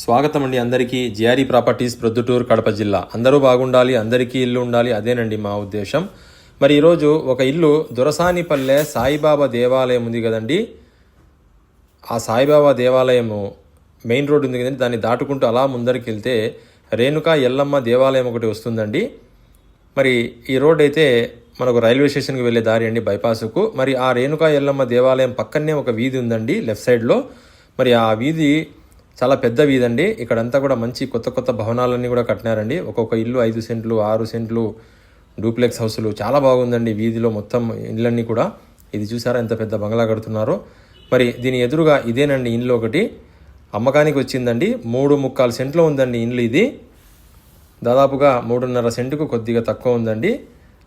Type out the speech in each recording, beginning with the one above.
స్వాగతం అండి అందరికీ. జిఆర్ఈ ప్రాపర్టీస్ ప్రొద్దుటూరు కడప జిల్లా. అందరూ బాగుండాలి అందరికీ ఇల్లు ఉండాలి అదేనండి మా ఉద్దేశం. మరి ఈరోజు ఒక ఇల్లు దొరసానిపల్లె సాయిబాబా దేవాలయం ఉంది కదండి. ఆ సాయిబాబా దేవాలయము మెయిన్ రోడ్ ఉంది కదండి. దాన్ని దాటుకుంటూ అలా ముందరికి వెళ్తే రేణుకా ఎల్లమ్మ దేవాలయం ఒకటి వస్తుందండి. మరి ఈ రోడ్ అయితే మనకు రైల్వే స్టేషన్కి వెళ్ళే దారి అండి బైపాస్కు. మరి ఆ రేణుకా ఎల్లమ్మ దేవాలయం పక్కనే ఒక వీధి ఉందండి లెఫ్ట్ సైడ్లో. మరి ఆ వీధి చాలా పెద్ద వీధి అండి ఇక్కడంతా కూడా మంచి కొత్త కొత్త భవనాలన్నీ కూడా కట్టినారండి. ఒక్కొక్క ఇల్లు ఐదు సెంట్లు ఆరు సెంట్లు డూప్లెక్స్ హౌసులు. చాలా బాగుందండి వీధిలో మొత్తం ఇళ్ళన్నీ కూడా. ఇది చూసారా ఎంత పెద్ద బంగ్లా కడుతున్నారో. మరి దీని ఎదురుగా ఇదేనండి ఇల్లు ఒకటి. అమ్మకానికి వచ్చిందండి. మూడు ముక్కాలు సెంట్లో ఉందండి ఇల్లు ఇది. దాదాపుగా మూడున్నర సెంటుకు కొద్దిగా తక్కువ ఉందండి.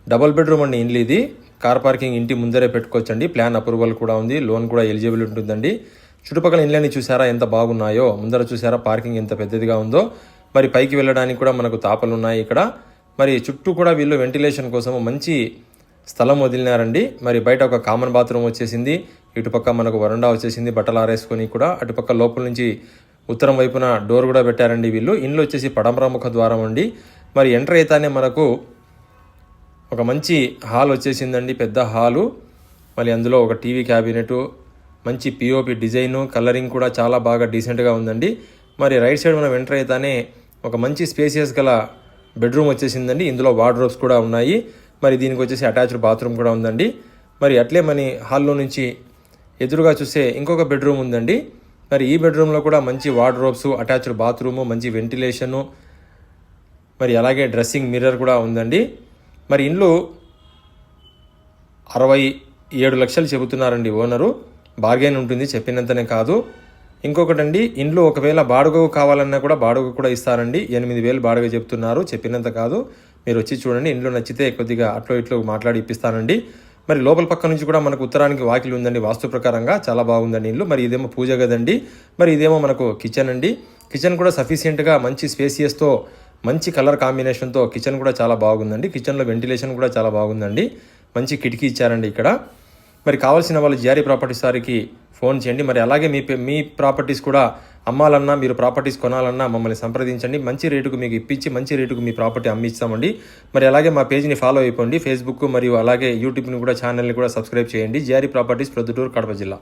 డబుల్ బెడ్రూమ్ అండి ఇండ్లు ఇది. కార్ పార్కింగ్ ఇంటి ముందరే పెట్టుకోవచ్చండి. ప్లాన్ అప్రూవల్ కూడా ఉంది. లోన్ కూడా ఎలిజిబుల్ ఉంటుందండి. చుట్టుపక్కల ఇండ్లన్నీ చూసారా? ఎంత బాగున్నాయో? ముందర చూసారా? పార్కింగ్ ఎంత పెద్దదిగా ఉందో? మరి పైకి వెళ్ళడానికి కూడా మనకు తాపలు ఉన్నాయి ఇక్కడ. మరి చుట్టూ కూడా వీళ్ళు వెంటిలేషన్ కోసం మంచి స్థలం వదిలినారండి. మరి బయట ఒక కామన్ బాత్రూమ్ వచ్చేసింది. ఇటుపక్క మనకు వరండా వచ్చేసింది. బట్టలు ఆరేసుకొని కూడా అటుపక్క లోపల నుంచి ఉత్తరం వైపున డోర్ కూడా పెట్టారండి వీళ్ళు. ఇండ్లు వచ్చేసి పడమర ముఖ ద్వారం అండి. మరి ఎంటర్ అయితేనే మనకు ఒక మంచి హాల్ వచ్చేసిందండి. పెద్ద హాలు మళ్ళీ అందులో ఒక టీవీ క్యాబినెట్ మంచి పిఓపి డిజైను కలరింగ్ కూడా చాలా బాగా డీసెంట్గా ఉందండి. మరి రైట్ సైడ్ మనం ఎంటర్ అయితేనే ఒక మంచి స్పేసియస్ గల బెడ్రూమ్ వచ్చేసిందండి. ఇందులో వార్డ్రోబ్స్ కూడా ఉన్నాయి. మరి దీనికి వచ్చేసి అటాచ్డ్ బాత్రూమ్ కూడా ఉందండి. మరి అట్లే మన హాల్లో నుంచి ఎదురుగా చూస్తే ఇంకొక బెడ్రూమ్ ఉందండి. మరి ఈ బెడ్రూమ్లో కూడా మంచి వార్డ్రోబ్స్ అటాచ్డ్ బాత్రూము మంచి వెంటిలేషను మరి అలాగే డ్రెస్సింగ్ మిర్రర్ కూడా ఉందండి. మరి ఇండ్లు అరవై ఏడు లక్షలు చెబుతున్నారండి ఓనరు. బార్గెన్ ఉంటుంది చెప్పినంతనే కాదు. ఇంకొకటండి ఇండ్లు ఒకవేళ బాడుగ కావాలన్నా కూడా బాడుగ కూడా ఇస్తారండి. ఎనిమిది వేలు బాడుగ చెప్తున్నారు చెప్పినంత కాదు. మీరు వచ్చి చూడండి ఇంట్లో నచ్చితే కొద్దిగా అట్లో ఇట్లో మాట్లాడి ఇప్పిస్తానండి. మరి లోపల పక్క నుంచి కూడా మనకు ఉత్తరానికి వాకిలి ఉందండి వాస్తు ప్రకారంగా. చాలా బాగుందండి ఇల్లు. మరి ఇదేమో పూజ గదండి. మరి ఇదేమో మనకు కిచెన్ అండి. కిచెన్ కూడా సఫిషియెంట్గా మంచి స్పేసియస్తో మంచి కలర్ కాంబినేషన్తో కిచెన్ కూడా చాలా బాగుందండి. కిచెన్లో వెంటిలేషన్ కూడా చాలా బాగుందండి. మంచి కిటికీ ఇచ్చారండి ఇక్కడ. మరి కావాల్సిన వాళ్ళు జిఆర్ఈ ప్రాపర్టీస్ వారికి ఫోన్ చేయండి. మరి అలాగే మీ పే- మీ ప్రాపర్టీస్ కూడా అమ్మాలన్నా మీరు ప్రాపర్టీస్ కొనాలన్నా మమ్మల్ని సంప్రదించండి. మంచి రేటుకు మీకు ఇప్పించి మంచి రేటుకు మీ ప్రాపర్టీ అమ్మిస్తామండి. మరి అలాగే మా పేజ్ని ఫాలో అయిపోండి. ఫేస్బుక్ మరియు అలాగే యూట్యూబ్ని కూడా ఛానల్ని కూడా సబ్స్క్రైబ్ చేయండి. జిఆర్ఈ ప్రాపర్టీస్ ప్రొద్దుటూరు కడప జిల్లా.